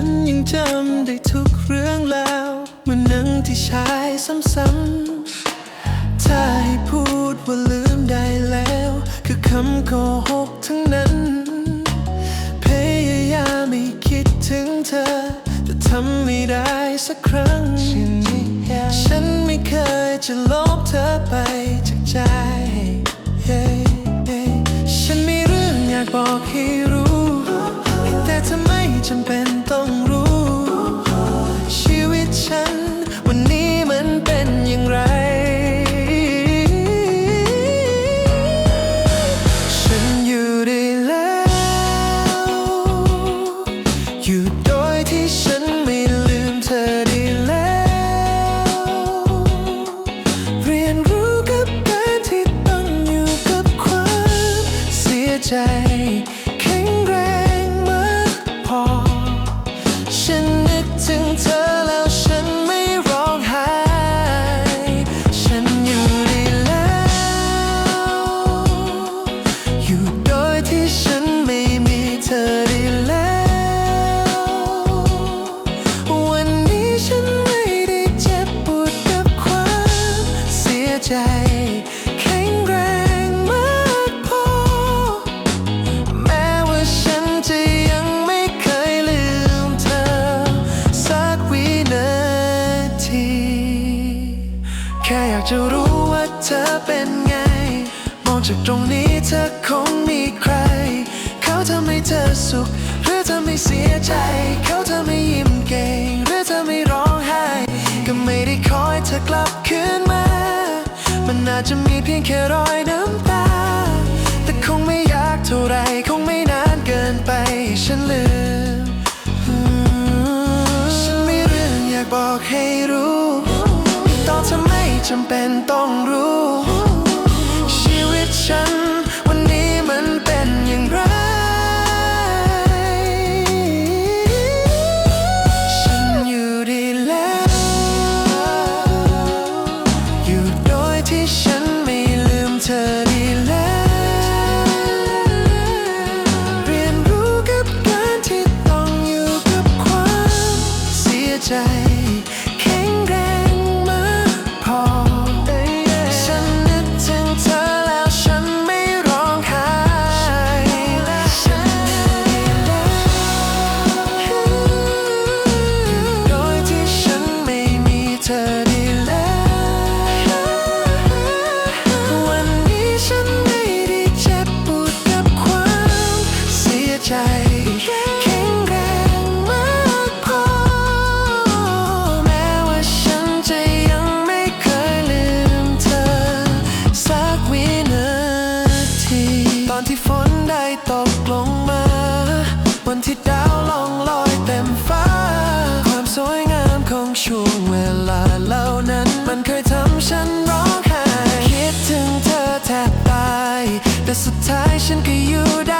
ันยังจำได้ทุกเรื่องแล้วเหมือนหนังที่ใช้ซ้ำๆถ้าให้พูดว่าลืมได้แล้ว คือคำโกหกทั้งนั้น พยายามไม่คิดถึงเธอ แต่ทำไม่ได้สักครั้ง ฉันไม่เคยจะลบเธอไปจากใจ ฉันมีเรื่องอยากบอกให้รู้ จำเป็นต้องรู้ ชีวิตฉัน วันนี้มันเป็นอย่างไร ฉันอยู่ได้แล้ว อยู่โดยที่ฉันไม่ลืมเธอได้แล้ว เรียนรู้กับการที่ต้องอยู่กับความเสียใจ ใจแข็งแรงมากพอ แม้ว่าฉันจะยังไม่เคยลืมเธอ สักวินาที แค่อยากจะรู้ว่าเธอเป็นไง มองจากตรงนี้เธอคงมีใคร เขาทำให้เธอสุข หรือเธอไม่เสียใจ เขาทำให้ยิ้มเก่ง หรือเธอไม่ร้องไห้ ก็ไม่ได้คอยเธอกลับคืน มามันอาจจะมีเพียงแค่รอยน้ำตา แต่คงไม่อยากเท่าไรคงไม่นานเกินไปให้ฉันลืม ฉันมีเรื่องอยากบอกให้รู้ ตอนเธอไม่จำเป็นต้องรู้ ใจแข็งแรงมากพอ ฉันนึกถึงเธอแล้วฉันไม่ร้องไห้ฉันอยู่โดยที่ฉันไม่มีเธอดีแล้ว วันนี้ฉันไม่ได้เจ็บปวดกับความเสียใจ ตกลงมาวันที่ดาวลองลอยเต็มฟ้า ความสวยงามของช่วงเวลาเหล่านั้น มันเคยทำฉันร้องไห้คิดถึงเธอแทบตาย แต่สุดท้ายฉันก็อยู่ได้